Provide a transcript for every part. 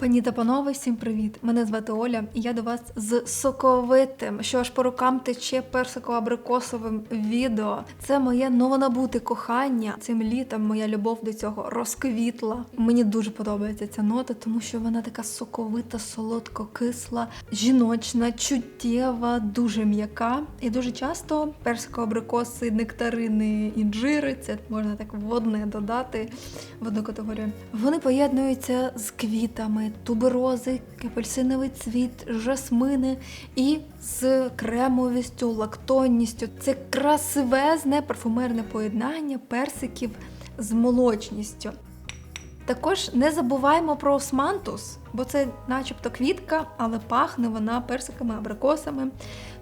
Пані та панове, всім привіт! Мене звати Оля, і я до вас з соковитим, що аж по рукам тече персиково-абрикосовим відео. Це моє новонабуте кохання. Цим літом моя любов до цього розквітла. Мені дуже подобається ця нота, тому що вона така соковита, солодко-кисла, жіночна, чуттєва, дуже м'яка. І дуже часто персиково-абрикоси, нектарини, інжири, це можна так в одне додати в одну категорію. Вони поєднуються з квітами, туберози, апельсиновий цвіт, жасмини і з кремовістю, лактонністю. Це красивезне парфумерне поєднання персиків з молочністю. Також не забуваємо про османтус, бо це начебто квітка, але пахне вона персиками, абрикосами.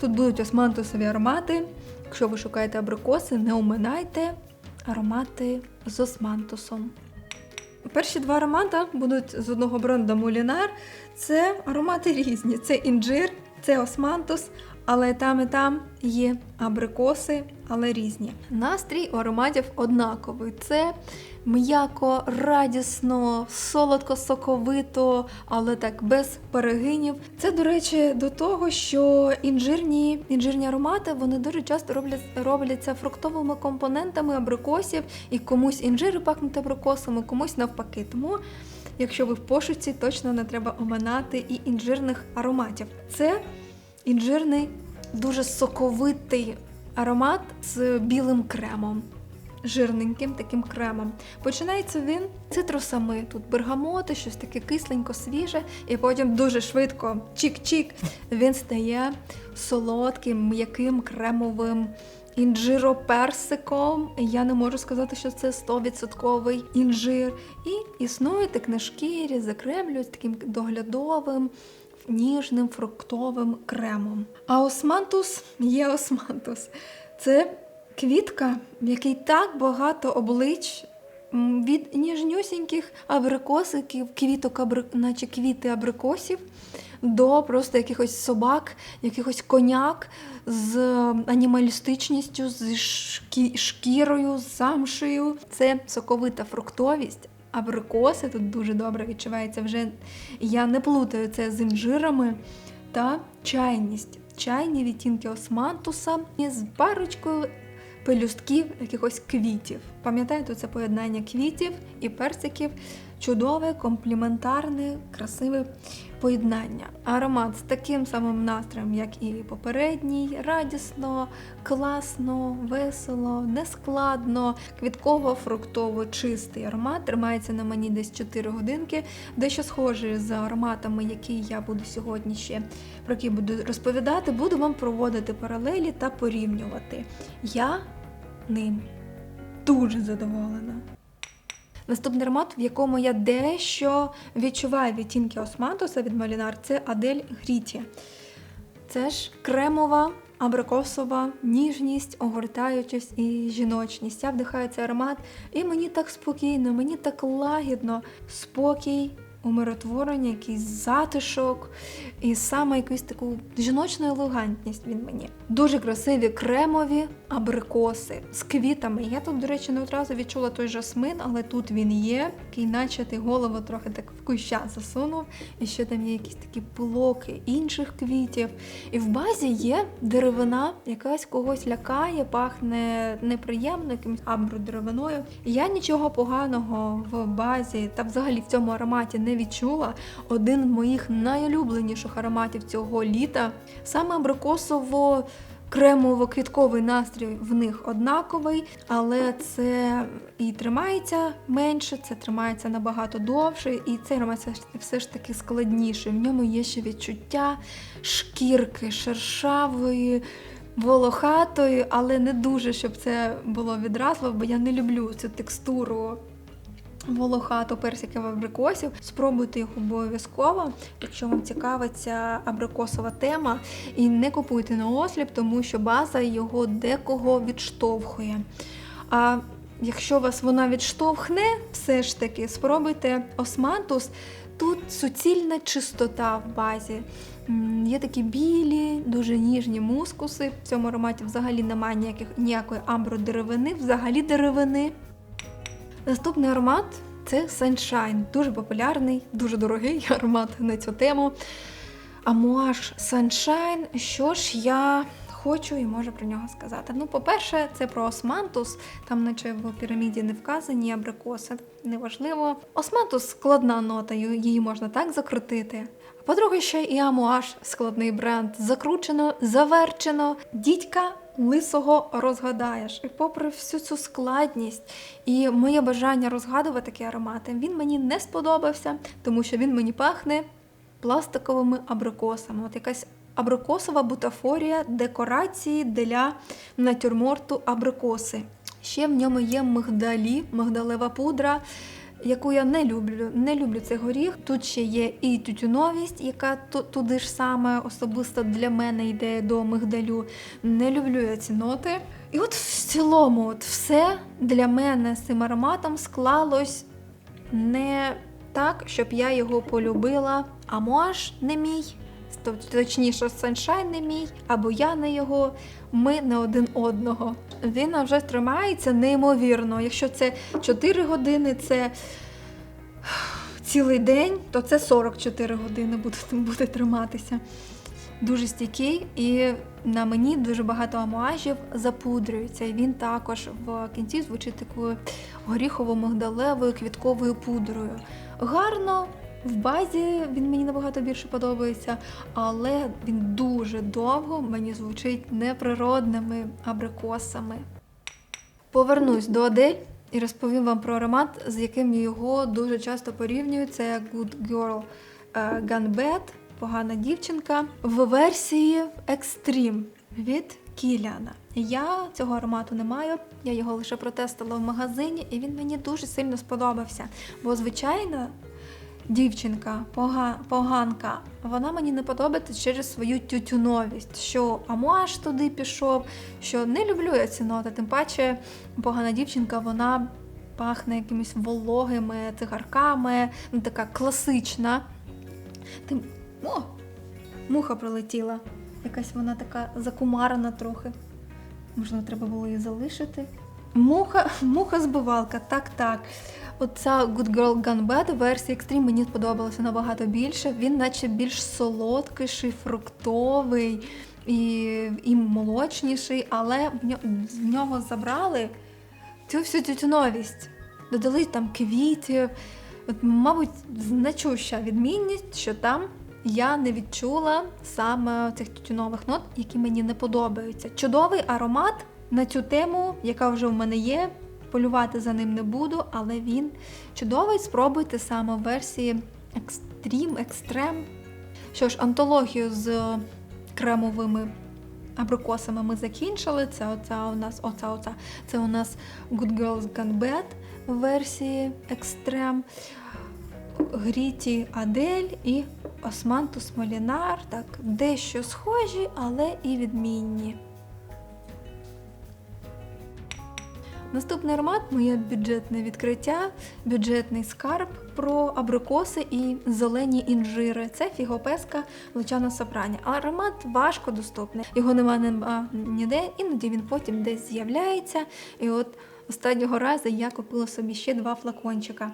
Тут будуть османтусові аромати. Якщо ви шукаєте абрикоси, не оминайте аромати з османтусом. Перші два аромати будуть з одного бренду Мулінар. Це аромати різні. Це інжир, це османтус, але там і там є абрикоси, але різні. Настрій у ароматів однаковий. Це м'яко, радісно, солодко, соковито, але так без перегинів. Це, до речі, до того, що інжирні, інжирні аромати вони дуже часто роблять, робляться фруктовими компонентами абрикосів, і комусь інжири пахнуть абрикосами, комусь навпаки. Тому. Якщо ви в пошуці, точно не треба оминати і інжирних ароматів. Це інжирний, дуже соковитий аромат з білим кремом, жирненьким таким кремом. Починається він цитрусами, тут бергамоти, щось таке кисленько, свіже, і потім дуже швидко, чік-чік, він стає солодким, м'яким кремовим. Інжироперсиком. Я не можу сказати, що це 100% інжир. І існують книжки, закремлюють таким доглядовим, ніжним фруктовим кремом. А османтус є османтус. Це квітка, в якій так багато облич. Від ніжнюсіньких абрикосиків, квіток, наче квіти абрикосів, до просто якихось собак, якихось коняк з анімалістичністю, з шкі... шкірою, з замшею. Це соковита фруктовість. Абрикоси тут дуже добре відчувається вже. Я не плутаю це з інжирами та чайність. Чайні відтінки османтуса із парочкою пелюстків якихось квітів. Пам'ятаєте, це поєднання квітів і персиків. Чудове, компліментарне, красиве поєднання. Аромат з таким самим настроєм, як і попередній, радісно, класно, весело, нескладно, квітково-фруктово чистий аромат. Тримається на мені десь 4 годинки, дещо схожий з ароматами, які я буду сьогодні ще про які буду розповідати, буду вам проводити паралелі та порівнювати. Я ним дуже задоволена. Наступний аромат, в якому я дещо відчуваю відтінки османтуса від Малінар, це Адель Гріті. Це ж кремова, абрикосова ніжність, огортаючись і жіночність. Я вдихаю цей аромат, і мені так спокійно, мені так лагідно, спокій, умиротворення, якийсь затишок, і саме якусь таку жіночну елегантність він мені. Дуже красиві кремові абрикоси з квітами. Я тут, до речі, не одразу відчула той жасмин, але тут він є, який наче ти голову трохи так в куща засунув, і ще там є якісь такі полоки інших квітів. І в базі є деревина, якась когось лякає, пахне неприємно, якимось абродеревиною. Я нічого поганого в базі та взагалі в цьому ароматі не відчула. Один з моїх найулюбленіших ароматів цього літа саме абрикосово. Кремово-квітковий настрій в них однаковий, але це і тримається менше, це тримається набагато довше, і цей аромат все ж- таки складніший. В ньому є ще відчуття шкірки, шершавої, волохатої, але не дуже, щоб це було відразу, бо я не люблю цю текстуру волохато персиків абрикосів. Спробуйте їх обов'язково, якщо вам цікавиться абрикосова тема. І не купуйте на осліп, тому що база його декого відштовхує. А якщо вас вона відштовхне, все ж таки спробуйте османтус. Тут суцільна чистота в базі. Є такі білі, дуже ніжні мускуси. В цьому ароматі взагалі немає ніяких, ніякої амбродеревини, взагалі деревини. Наступний аромат це Sunshine. Дуже популярний, дуже дорогий аромат на цю тему. Амуаж Sunshine. Що ж я хочу і можу про нього сказати? Ну, по-перше, це про османтус. Там, наче в піраміді не вказані абрикоси. Неважливо. Османтус складна нота, її можна так закрутити. По-друге, ще і Амуаж складний бренд. Закручено, заверчено. Дідька лисого розгадаєш. І попри всю цю складність і моє бажання розгадувати такі аромати, він мені не сподобався, тому що він мені пахне пластиковими абрикосами. От якась абрикосова бутафорія декорації для натюрморту абрикоси. Ще в ньому є мигдалі, мигдалева пудра, яку я не люблю. Не люблю цей горіх. Тут ще є і тютюновість, яка ту- туди ж саме особисто для мене йде до мигдалю. Не люблю я ці ноти. І от в цілому, от все для мене з цим ароматом склалось не так, щоб я його полюбила, а мож не мій. Тобто, точніше, Sunshine не мій, або я не його, ми не один одного. Він вже тримається неймовірно. Якщо це 4 години, це цілий день, то це 44 години буде, буде триматися. Дуже стійкий, і на мені дуже багато амуажів запудрюється. І він також в кінці звучить такою горіхово-мигдалевою квітковою пудрою. Гарно, в базі він мені набагато більше подобається, але він дуже довго мені звучить неприродними абрикосами. Повернусь до Адель і розповім вам про аромат, з яким його дуже часто порівнюють. Це Good Girl е, Gone Bad, погана дівчинка, в версії Extreme від Кіліана. Я цього аромату не маю, я його лише протестила в магазині, і він мені дуже сильно сподобався. Бо, звичайно, дівчинка, пога- поганка, вона мені не подобається через свою тютюновість, що амуаж туди пішов, що не люблю я ці ноти. Тим паче, погана дівчинка, вона пахне якимись вологими цигарками, ну така класична. Тим... О! Муха прилетіла. Якась вона така закумарена трохи. Можливо, треба було її залишити. Муха, муха збивалка, так, так. Оця Good Girl Gone Bad версія Extreme мені сподобалася набагато більше. Він наче більш солодкіший, фруктовий і, і молочніший, але в нього забрали цю всю тютюновість. Додали там квітів. От, мабуть, значуща відмінність, що там я не відчула саме цих тютюнових нот, які мені не подобаються. Чудовий аромат на цю тему, яка вже в мене є. Полювати за ним не буду, але він чудовий. Спробуйте саме в версії Extreme, Extreme. Що ж, антологію з кремовими абрикосами ми закінчили. Це оця у нас, оця, оця. Це у нас Good Girls Gone Bad в версії Extreme. Гріті Адель і Османтус Молінар. Так, дещо схожі, але і відмінні. Наступний аромат моє бюджетне відкриття, бюджетний скарб про абрикоси і зелені інжири. Це фігопеска Лучано Сопрані. Аромат важко доступний. Його нема нема ніде, іноді він потім десь з'являється. І от останнього разу я купила собі ще два флакончика.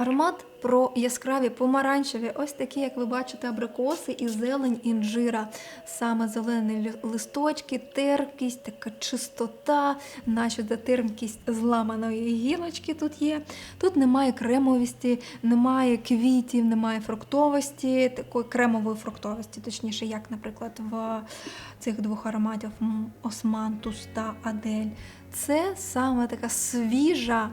Аромат про яскраві помаранчеві, ось такі, як ви бачите, абрикоси і зелень інжира. Саме зелені листочки, терпкість, така чистота, наче терпкість зламаної гілочки тут є. Тут немає кремовості, немає квітів, немає фруктовості, такої кремової фруктовості, точніше, як, наприклад, в цих двох ароматів Османтус та Адель. Це саме така свіжа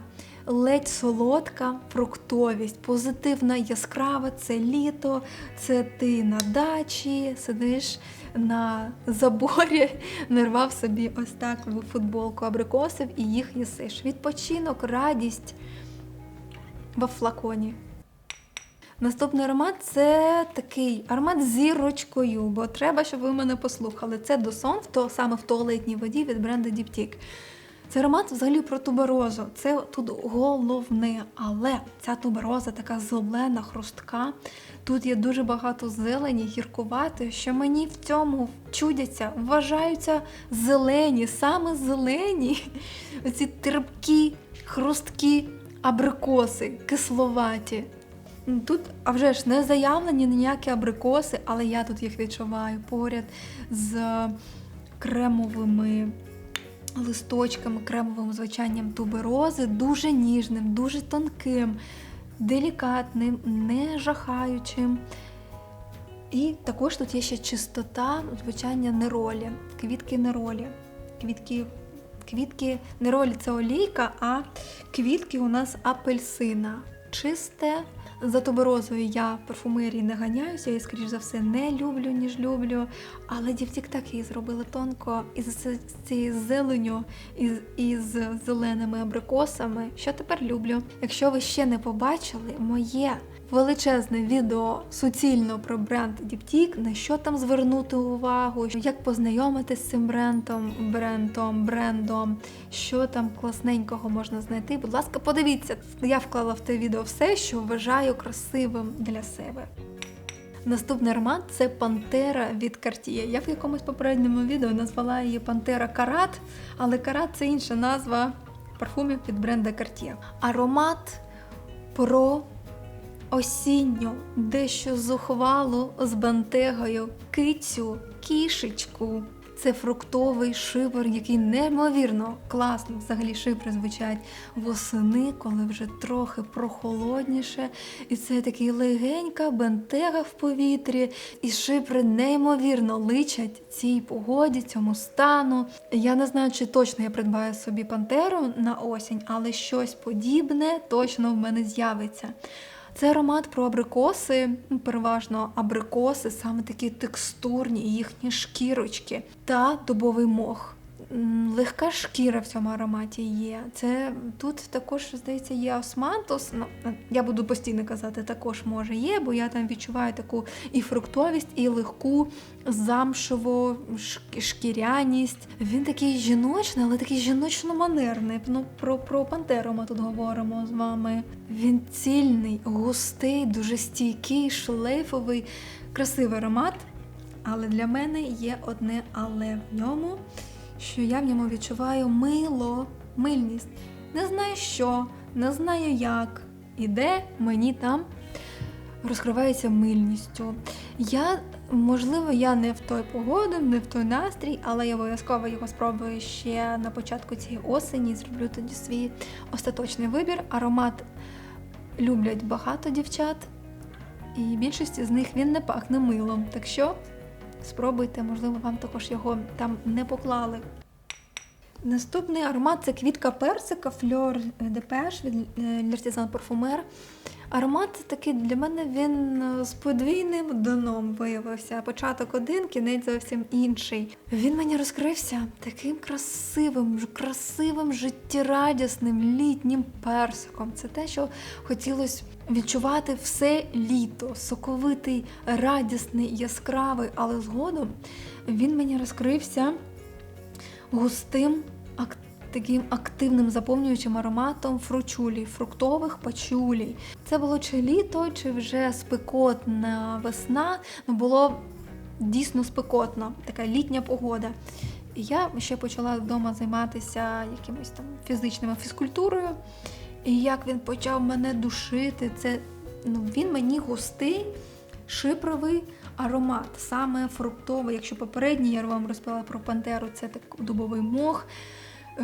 ледь солодка фруктовість, позитивна, яскрава, це літо, це ти на дачі, сидиш на заборі, нарвав собі ось так в футболку абрикосів і їх їсиш. Відпочинок, радість в флаконі. Наступний аромат це такий аромат з зірочкою, бо треба, щоб ви мене послухали. Це досон, саме в туалетній воді від бренду Diptyque. Це аромат взагалі про туберозу. Це тут головне, але ця тубероза така зелена, хрустка. Тут є дуже багато зелені, гіркувати, що мені в цьому чудяться, вважаються зелені, саме зелені. Оці терпкі, хрусткі абрикоси, кисловаті. Тут, а вже ж не заявлені ніякі абрикоси, але я тут їх відчуваю поряд з кремовими листочками, кремовим звучанням туберози, дуже ніжним, дуже тонким, делікатним, не жахаючим. І також тут є ще чистота звучання неролі, квітки неролі. Квітки, квітки неролі це олійка, а квітки у нас апельсина. Чисте. За туберозою я в парфумерії не ганяюся, я, скоріш за все, не люблю, ніж люблю. Але дівтік так її зробили тонко із цією зеленю, із, із зеленими абрикосами, що тепер люблю. Якщо ви ще не побачили моє величезне відео суцільно про бренд Діптік, на що там звернути увагу, як познайомитися з цим брендом, брендом, брендом, що там класненького можна знайти. Будь ласка, подивіться. Я вклала в те відео все, що вважаю красивим для себе. Наступний аромат це Пантера від Cartier. Я в якомусь попередньому відео назвала її Пантера Карат, але Карат це інша назва парфумів від бренда Cartier. Аромат про осінню, дещо зухвалу з бантегою, кицю, кішечку. Це фруктовий шипер, який неймовірно класно взагалі шипри звучать восени, коли вже трохи прохолодніше. І це такий легенька бентега в повітрі, і шипри неймовірно личать цій погоді, цьому стану. Я не знаю, чи точно я придбаю собі пантеру на осінь, але щось подібне точно в мене з'явиться. Це аромат про абрикоси, ну, переважно абрикоси, саме такі текстурні, їхні шкірочки та дубовий мох. Легка шкіра в цьому ароматі є. Це тут також, здається, є османтус. Ну, я буду постійно казати, також може є, бо я там відчуваю таку і фруктовість, і легку замшеву шк- шкіряність. Він такий жіночний, але такий жіночно-манерний. Ну, про, про пантеру ми тут говоримо з вами. Він цільний, густий, дуже стійкий, шлейфовий, красивий аромат. Але для мене є одне але в ньому, що я в ньому відчуваю мило, мильність. Не знаю що, не знаю як. І де мені там розкривається мильністю. Я, можливо, я не в той погоду, не в той настрій, але я обов'язково його спробую ще на початку цієї осені. Зроблю тоді свій остаточний вибір. Аромат люблять багато дівчат, і більшості з них він не пахне милом. Так що спробуйте, можливо, вам також його там не поклали. Наступний аромат це квітка персика Fleur de Pêche від е, L'Artisan Parfumer. Аромат такий для мене він е, з подвійним дном виявився. Початок один, кінець зовсім інший. Він мені розкрився таким красивим, красивим, життєрадісним літнім персиком. Це те, що хотілося відчувати все літо, соковитий, радісний, яскравий, але згодом він мені розкрився густим, ак- таким активним заповнюючим ароматом фручулі, фруктових пачулій. Це було чи літо, чи вже спекотна весна. Ну було дійсно спекотно, така літня погода. І я ще почала вдома займатися якимось там фізичною фізкультурою. І як він почав мене душити, це ну, він мені густий, шипровий аромат, саме фруктовий. Якщо попередній я вам розповіла про пантеру, це так дубовий мох. е,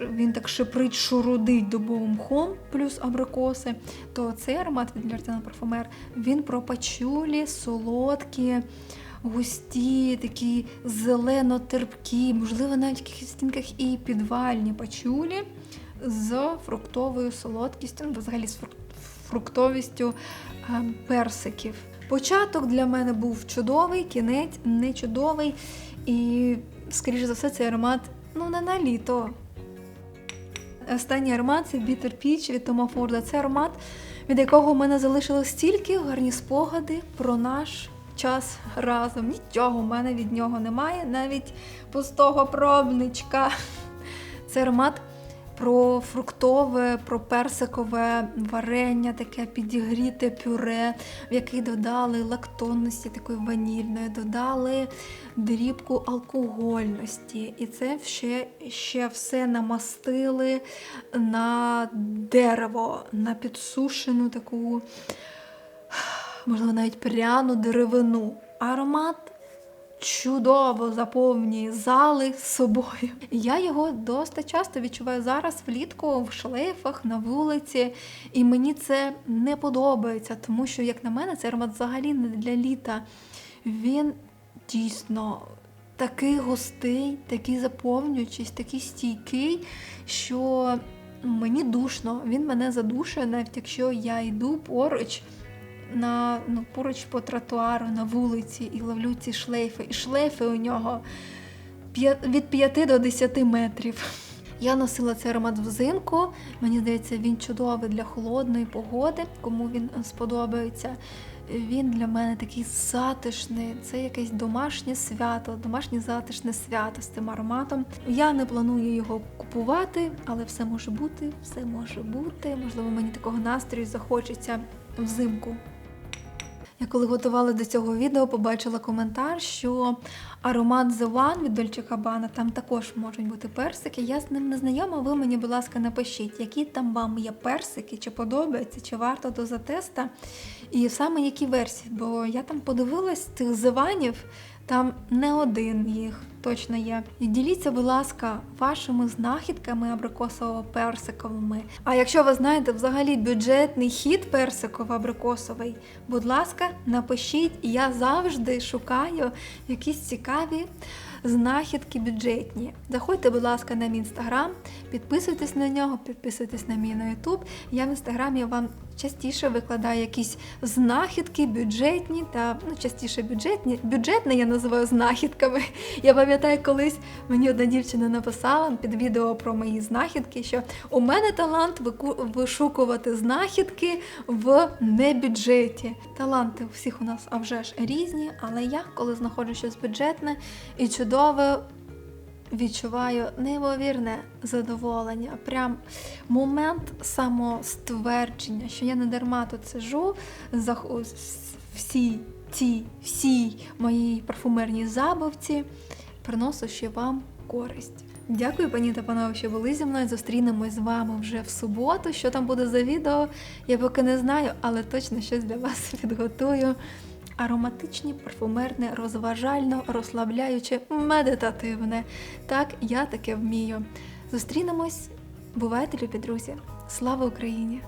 Він так шиприть, шурудить дубовим мхом, плюс абрикоси, то цей аромат від L'Artisan Parfumer, він про пачулі, солодкі, густі, такі зелено-терпкі, можливо, навіть в якихось стінках і підвальні пачулі з фруктовою солодкістю, ну, взагалі з фруктовістю е, персиків. Початок для мене був чудовий, кінець не чудовий. І, скоріше за все, цей аромат ну, не на літо. Останній аромат це Bitter Peach від Тома Форда. Це аромат, від якого в мене залишилось стільки гарні спогади про наш час разом. Нічого в мене від нього немає, навіть пустого пробничка. Це аромат про фруктове, про персикове варення, таке підігріте пюре, в який додали лактонності такої ванільної, додали дрібку алкогольності. І це ще, ще все намастили на дерево, на підсушену таку, можливо, навіть пряну деревину. Аромат чудово заповнює зали собою. Я його досить часто відчуваю зараз влітку в шлейфах на вулиці, і мені це не подобається, тому що, як на мене, цей аромат взагалі не для літа. Він дійсно такий густий, такий заповнюючий, такий стійкий, що мені душно. Він мене задушує, навіть якщо я йду поруч на ну, поруч по тротуару на вулиці і ловлю ці шлейфи. І шлейфи у нього від 5 до 10 метрів. Я носила цей аромат взимку. Мені здається, він чудовий для холодної погоди, кому він сподобається. Він для мене такий затишний, це якесь домашнє свято, домашнє затишне свято з цим ароматом. Я не планую його купувати, але все може бути, все може бути. Можливо, мені такого настрою захочеться взимку. Я коли готувала до цього відео, побачила коментар, що аромат The One від Dolce Gabbana, там також можуть бути персики. Я з ним не знайома. Ви мені, будь ласка, напишіть, які там вам є персики, чи подобається, чи варто до затеста, і саме які версії. Бо я там подивилась тих зиванів, там не один їх точно є. І діліться, будь ласка, вашими знахідками абрикосово-персиковими. А якщо ви знаєте взагалі бюджетний хід персиково-абрикосовий, будь ласка, напишіть. Я завжди шукаю якісь цікаві знахідки бюджетні. Заходьте, будь ласка, на мій інстаграм, підписуйтесь на нього, підписуйтесь на мій на Ютуб. Я в інстаграмі вам частіше викладаю якісь знахідки бюджетні та ну, частіше бюджетні. Бюджетне я називаю знахідками. Я пам'ятаю, колись мені одна дівчина написала під відео про мої знахідки, що у мене талант вишукувати знахідки в небюджеті. Таланти у всіх у нас а вже ж різні, але я, коли знаходжу щось бюджетне і чудове, відчуваю неймовірне задоволення. Прям момент самоствердження, що я не дарма тут сижу зах- с- всі ті, всій моїй парфумерній забавці, приношу ще вам користь. Дякую, пані та панове, що були зі мною. Зустрінемось з вами вже в суботу. Що там буде за відео, я поки не знаю, але точно щось для вас підготую. Ароматичні, парфумерне, розважально, розслабляюче, медитативне. Так, я таке вмію. Зустрінемось. Бувайте, любі друзі! Слава Україні!